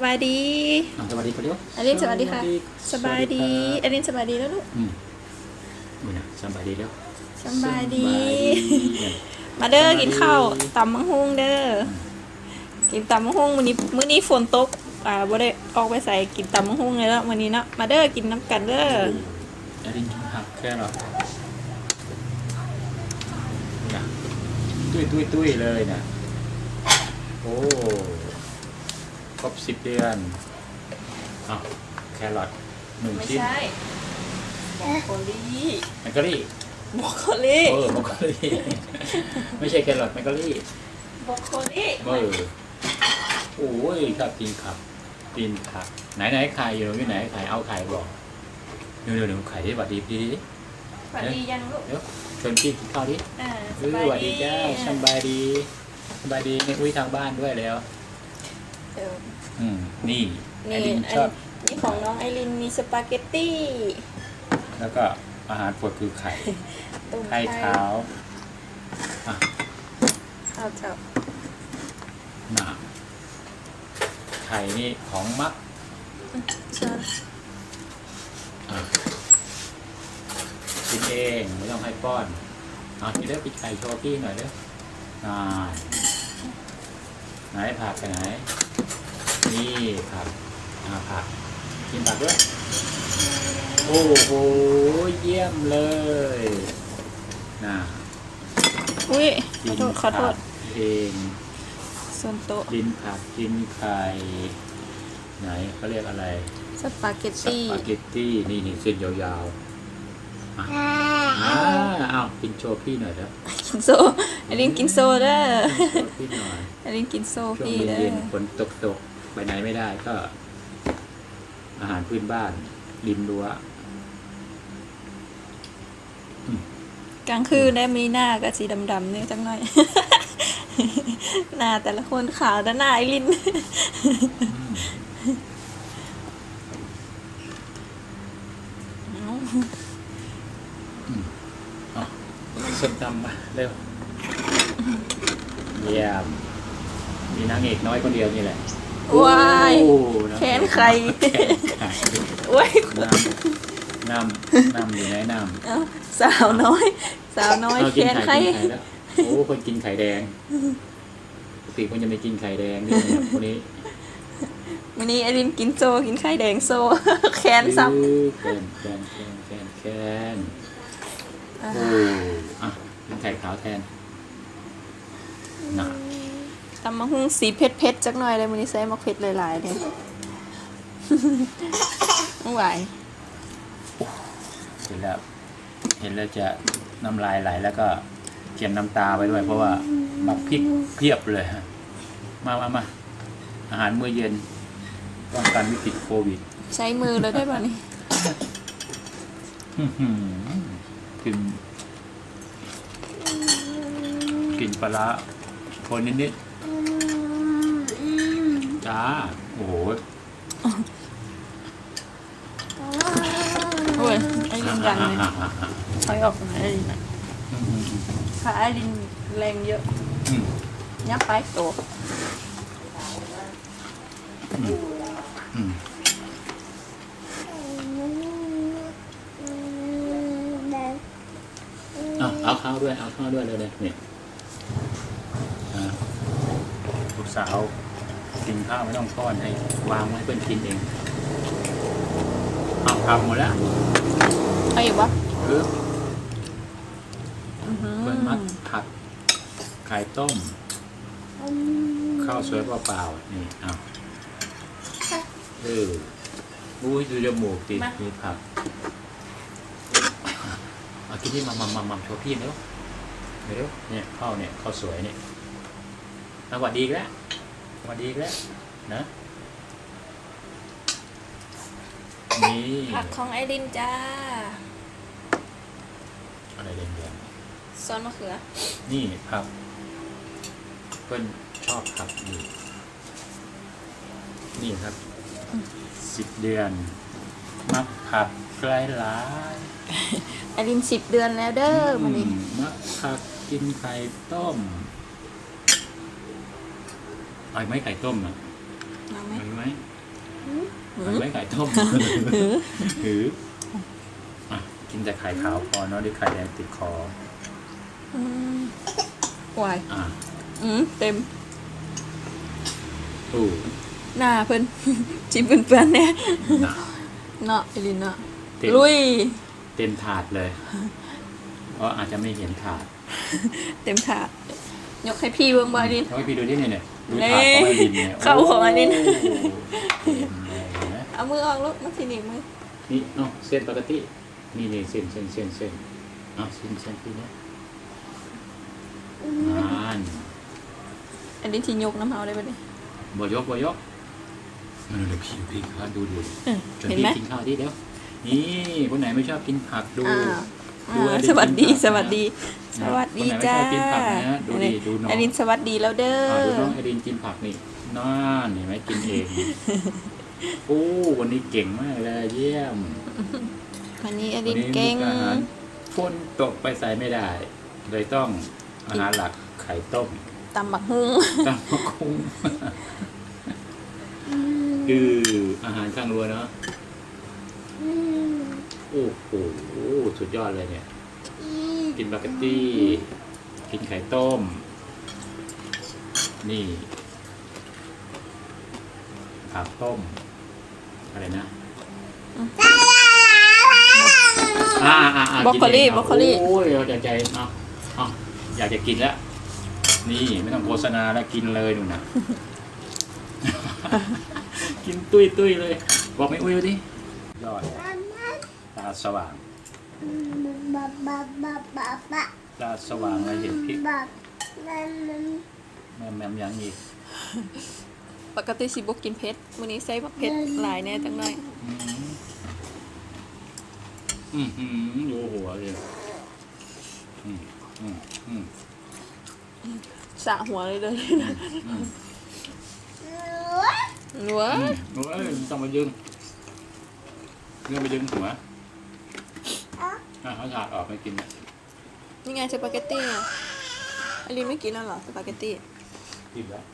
อืมสบายดีอะสวัสดีครับเดี๋ยวอลินสวัสดีค่ะ สบายดีสอวัสดีลินสบายดีแล้วลูกอืมนี่นะสบายดีแล้วสบายดีสบายดีมาเด้อสบายดีกินข้าวตำมังฮุงเด้อกินตำมังฮุงมื้อนี้มื้อนี้ฝนตกอ่าบ่ได้ออกไปใส่กินตำมังฮุงเลยแล้วมื้อนี้เนาะมาเด้อกินน้ำกันเด้ออลินกินผักแค่หรอนะตุ้ยตุ้ยตุ้ยเลยนะโอ้ ครบสิบเดือนอ้าวแครอทหนึ่งไม่ชิ้นใช่บรอกโคลีแมกกาลี่บรอกโคลีเออแมกกาลี่ ไม่ใช่แครอทแมกกาลี่บรอกโคลีเออโอ้ยชอบกินขับกินผักไหนไหนไข่อยู่ที่ไหนไข่เอาไข่บอกเดี๋ยวเดี๋ยวเดี๋ยวไข่ที่บัดดีพี่ดิสวัสดียังลูกเดี๋ยวชวนพี่กินข้าวดิอ่าเออสวัสดีจ้าสบายดีสบายดีนี่อุ้ยทางบ้านด้วยแล้ว เอออืมนี่ไอนี่ดินอันชอบนี่ของน้องไอรินมีสปาเกตตี้แล้วก็อาหารโปรดคือไข่ ต้มไข่ขาวอะข้าวเจ้าหนาไข่นี่ของมักใช่อะกินเองไม่ต้องให้ป้อนเอาทีเด้อปิดไข่โชว์พี่หน่อยเด้ออ่าไหนผักไปไหน นี่ผักอ่าผักกินผักด้วย โอ้โห เยี่ยมเลยน่ะอุ้ยขกิอนโทษขอโทผัษกเองส่วนโต๊ะกินผักกินไข่ไหนเขาเรียกอะไร สปาเกตสตี้ ปาเกตตี้นี่นี่เส้นยาวๆอะอ่าอ้าวกินโชว์พี่หน่อยเด้อกินโซไอรินกินโซเด้อโชว์พี่หน่อยไอรินกินโซช่วงพี่เด้เย็อนๆฝนตกตกๆ ไปไหนไม่ได้ก็ อาหารพื้นบ้านริมรั้วกลางคืนได้มีหน้ากับสีดำๆเนี่ยจังหน่อย หน้าแต่ละคนขาวแต่หน้าไอรินเอาส้มตำมาเร็วเยี่ยมมีนางเอกน้อยคนเดียวนี่แหละ ว้ายโอ้งแขนใคร แขนใครโอ้ยน้ำน้ำน้ำอยู่ไหนน้ำเอ้าสาวน้อย สาวน้อยเอาแขกินนไข่ใครกินไข่แล้วโอ้คนกินไข่แดงปกติคนจะไม่กินไข่แดงนี่เนี่ยคนนี้วันนี้ไอรินกินโซกินไข่แดงโซ แขนซับอื้อแขนแขนแขนแขนแขนอ่าโอ้อะกินไข่ขาวแทนน่ะ ตำมะฮุ่งสีเผ็ดเผ็ดๆจักหน่อยเลยมันนี้ใส่มะเผ็ดหลายๆเลยไม่ไหวเห็นแล้ว เห็นแล้วจะน้ำลายไหลแล้วก็เขียนน้ำตาไปด้วย เพราะว่าบักพริกเพียบเลยฮะมามามาอาหารมื้อเย็นป้องกันวิกฤตโควิด ใช้มือเลยได้ป่ะนี่อื้อหือกินกินปลาร้าคนนิดๆ จ้า โอ้โหโอ้ยไอรินดังเลยอะอะอะถอยออกหน่อยไอรินอะอืมอืมอืมขาไอรินแรงเยอะอืมยับไปโตอืมเอาเอาข้าวด้วย เอาข้าวด้วยเลยเลยนี่อ่าลูกสาว กินข้าวไม่ต้องป้อนให้วางไว้เพื่อนกินเองเอาทำหมดแล้วเอาอยู่ปะคืออื้อหือเพื่อนมัดผัดไข่ต้ม ข้าวสวยเปล่าๆนี่เอาเอออุ้ยดูจมูกติดมีผักเอากินที่มามามามาโชว์พี่เร็วเร็วเนี่ยข้าวเนี่ยข้าวสวยเนี่ยสวัสดีอีกแล้ว สวัสดีอีกแล้วนะนี่ผักของไอรินจ้าอะไรแดงซอสมะเขือ ๆนี่ผักเพื่อนชอบผักนี่นี่ครับสิบเดือน มักผักไกลหลายไอรินสิบเดือนแล้วเด้อมันนี้อืมมักผักกินไข่ต้ม ไอ้ไม่ไข่ต้มนะไหนมหืออะกินแต่ไข่ขาวพอเนาะด้วยไข่แดงติดคออืมวายอะอืมเต็มอู้หน้าเพิ่นจิ้มเปื้อนๆแน่หนาเนาะไอรินเนาะเต็มลุย เต็มถาดเลย เพราะอาจจะไม่เห็นถาดเต็มถาดยกให้พี่เบิ่งบ่ไอรินเอาให้พี่ดูที่นี่เนี่ย ดูนี่ถาดของไอรินเนี่ยเข้าของไอรินโเต็มเลยเห็นไหมเอามือออกลูกมาทีนี้มือนี่เนาะเส้นปกติ นี่นี่เส้นเส้นเส้นเส้นเอาเส้นเส้นพี่เนี่ยนานอันนี้ที่ยกน้ำเฮาได้บ่เนี่ย บ่ยกบ่ยกมาดูเดี๋ยวพี่ดูพี่ครับดูดูเออชวนเห็นพี่ไหมกินข้าวที่เดียวนี่คนไหนไม่ชอบกินผักดูอ่าดูอ่าไอรินสวัสดีกินผักสวัสดีสวัสดี คนไหนไม่จ้าชอบกินผักนะดูดิดูน้องไอรินสวัสดีแล้วเด้อ่าดูน้อองไอรินกินผักนี่น่านเห็นไหมกินเองโอ้วันนี้เก่งมากเลยเยี่ยมวันนี้ไอรินวันนี้เก่งมุอาหารฝนตกไปใส่ไม่ได้ เลยต้องอาหารหลักไข่ต้มตำบักฮุ้งตำมะคุ้งคืออาหารข้างรัวเนาะโอ้โหสุดยอดเลยเนี่ย กินบาเกตตี้ กินไข่ต้ม นี่ผักต้ม อะไรนะอ่าอ่าอ่าบรอกโคลีนเงบรอกโคลีโอ้ยเราจะใจเอาเอาอยากจะกินแล้ว นี่ไม่ต้องโฆษณาแล้วกินเลยนู่นนะ กินตุ้ยตุ้ยๆเลย บอกไม่อุ้ยดิยอดตาสว่าง ตาสว่างเลยเห็นพริกแม่แม่มยังอีกปกติสิบ่กินเผ็ดมื้อนี้ใส่บักเผ็ดหลายแน่จังหน่อยอืมอืมอืมดูหัวเลยอืมอืมอืมสะหัวเลยเด้ออืมหัวอืมโอ้ยต้องมายึงเงื่อนไปยึงหัวอะ เขาถาดออกไปกินเนี่ยนี่ไงสปาเกตตี้อะไอรินไม่กินแล้วเหรอสปาเกตตี้กินแล้ว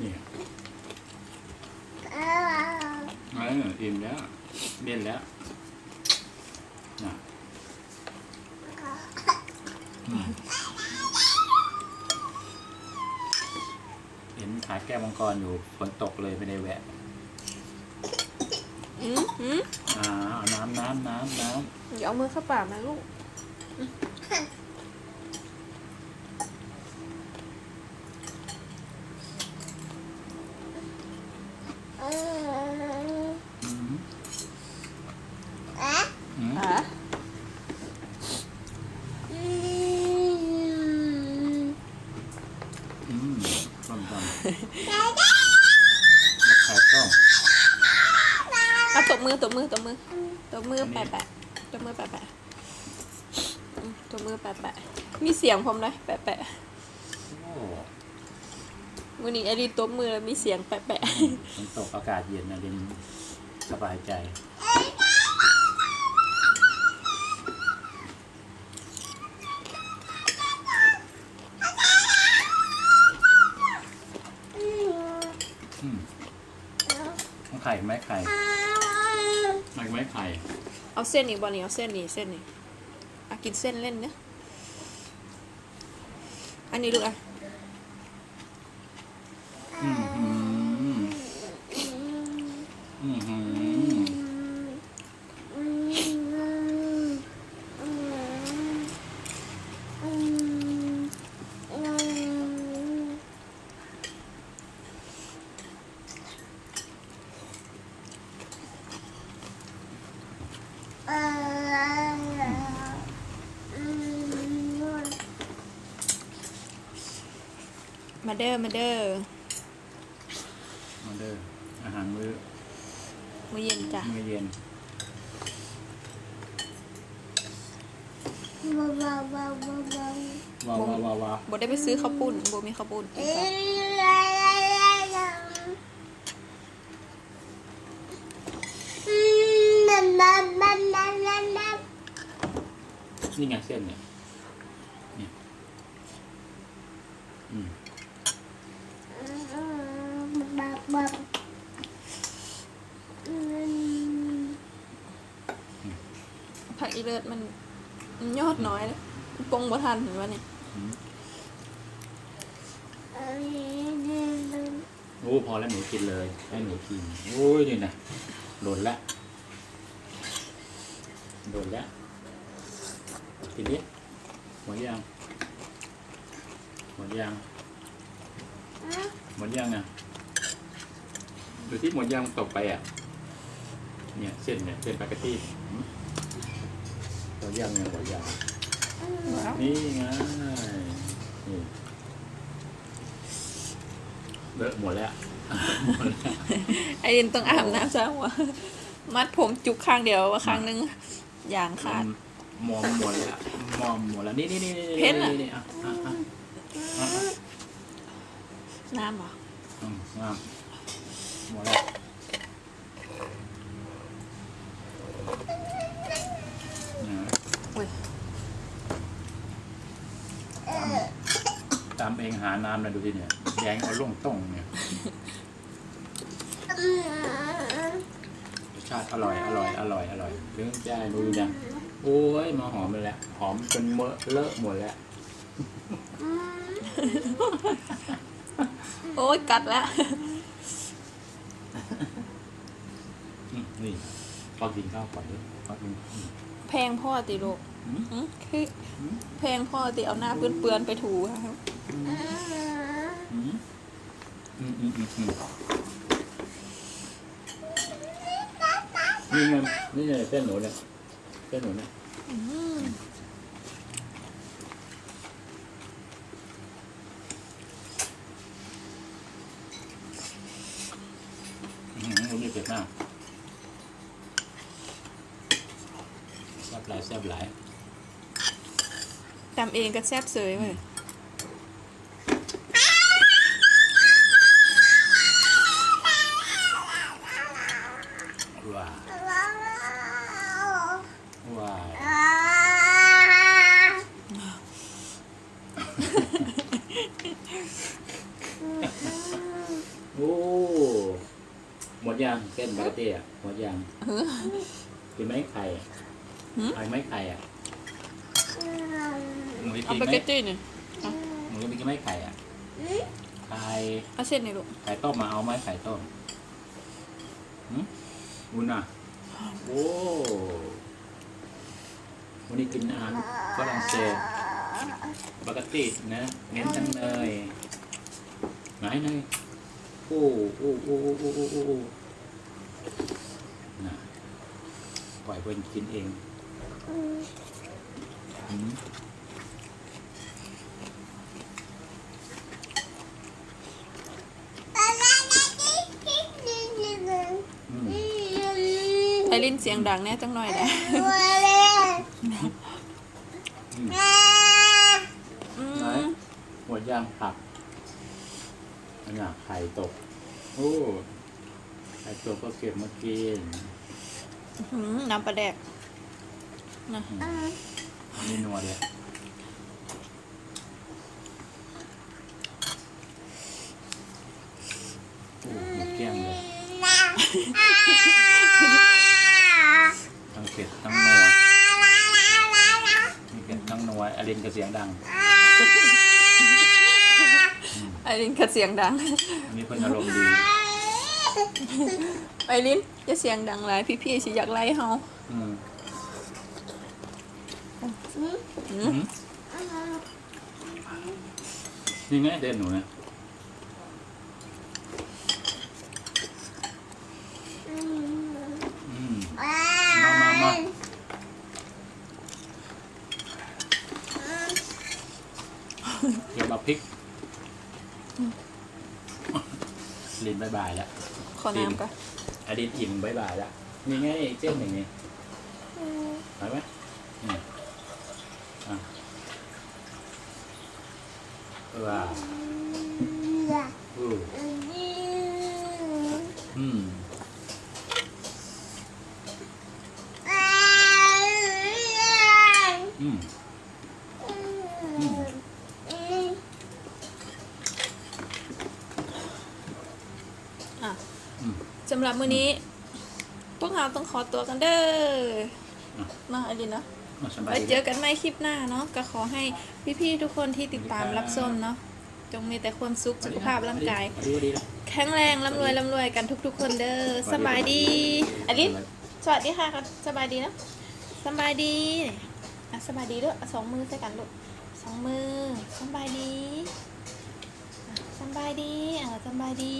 นี่เอออิ่มแล้วเลี่ยนแล้วน่ะอืมเห็นขายแก้วมังกรอยู่ฝนตกเลยไม่ได้แวะ อืมอืมอ่าเอาน้ำน้ำน้ำน้อย่าเอามือเข้าปากนะลูกำอืมอืม อะ อืมต้มต้มไข่ต้ม อะตบมือตบมือตบมือตบมือแปะแปะตบมือแปะแปะอืมตบมือแปะแปะมีเสียงผมเลยแปะแปะโอ้วันนี้ไอรินตบมือแล้วมีเสียงแปะแปะฝนตกอากาศเย็นนะเย็นสบายใจอืมเอาไข่ไหมไข่ไข่ไหมไข่ เอาเส้นอีกบอลนี่เอาเส้นนี่เส้นนี่อะกินเส้นเล่นเนอะ อันนี้ลูกอะ อืมหืมอืมหืม Uh, มา เด้อมาเด้อมาเด้ออาหารมื้อมื้อเย็นจ้ะมื้อเย็นว้าวว้าวว้าวว้าวบ่ได้ไปซื้อข้าวปุ้นบ่มีข้าวปุ้นนี่ไงเส้นเนี่ยเนี่ยอืม อีเลิศมันมันยอดน้อยเลย ปงบ่ทันเห็นปะเนี่ยอืมโอ้พอแล้วหนูกินเลยให้หนูกินโอ้ยนี่นะโดนละโดนละกินดิหมดยังหมดยังหมดยังอะดูที่หมดยังตกไปอะเนี่ยเส้นเนี่ยเส้นปาเกตตี้หมดยังเนี่ยหมดยัง นี่ไงนี่เลอะหมดแล้วหมดแล้ว ไอรินต้องอาบน้ำซะหัวมัดผมจุกข้างเดียวว่าข้างนึงอย่างขาด มอมหมดแล้วมอมหมดแล้วนี่นี่นี่นี่เห็นเหรอ นี่อะอะอะอะอะน้ำเหรออืมอะหมดแล้วเนี่ย อุ้ย ตามเองหา น้ำนะดูที่เนี่ยแยงเอาล่งต้งเนี่ยรสชาติอร่อยอร่อยอร่อยอร่อยเรื่องใจดูยังโอ้ยมาหอมเลยแหละหอมจนเมอะเลอะหมดแล้วโอ้ยกัดแล้วอืมนี่พอกินข้าวก่อนดิพอกินอืมแพงพ่อติลูกอืมหึคืออืมแพงพ่อติเอาหน้าเปื้อนๆไปถูครับ อืมอืมอืมอืมอืมนี่ไงนี่ไงเส้นหนูเนี่ยเส้นหนูเนี่ยอืมหนูนี่เผ็ดมากแซ่บหลายแซ่บหลาย ตำเองก็แซ่บเสยเลย ว้าวว้าวโอ้หมดยัง เส้นบาเกตตี้อะหมดยังกินไหมไข่อะเอาไหมไข่อะหนูจะเอากินไปไหมเกตตี้หนึ่งหนูจะกินไหมไข่อะไข่เอาเส้นนี่ลูกไข่ต้มมาเอาไหมไข่ต้มหืมอุ่นอะโอ้วันนี้กินอาหารฝรั่งเศสปกตินะเน้นทั้งเนยไหนเนยโอ้โอ้โอ้โอ้โอ้โอ้โอ้โอ้น่ะ ปล่อยเพื่อนกินเองหืมอืมไอรินเสียงดังแน่จังหน่อยแหละอืมอืไหนมหมดย่างผักอันนี้ไข่ตก โอ้ ไข่ตกก็เก็บมากิน หืมน้ำปลาแดกนะอันนี่นัวเลยโอ้หมดเกลี้ยงเลย ทั้งเผ็ดทั้งนัวมีเผ็ดทั้งนัวอลินก็เสียงดังไอรินก็เสียงดัง อันนี้เพิ่นอารมณ์ดี ไอรินจะเสียงดังไรพี่ๆสิอยากไล่เฮาอืมอืมอืมนี่ไงเด่นหนูเนี่ยอืมมามามาเกี่ยวกับพริกลินบายบายแล้ว ขอน้ำก่อนอดีตอิ่มบายบายแล้วนี่ไงเจ้นอย่างนี้ไปไหมอะว้าวอู้อืมอืม อะ อืม สำหรับมื้อนี้ พวกเราต้องขอตัวกันเด้ออะเนาะอลินเนาะเอาสบายไว้ดีเจอกันใหม่คลิปหน้าเนาะก็ขอให้พี่ๆทุกคนที่ติดตามรับชมเนาะจงมีแต่ความสุขสุขภาพร่างกายดีดีนะแข็งแรงร่ำรวยร่ำรวยกันทุก ๆ คนเด้อสบายดีอลินสวัสดีค่ะครับสบายดีเนาะสบายดีอะสบายดีด้วยเอาสองมือใส่กันลูกสองมือสบายดีอะสบายดีอะสบายดี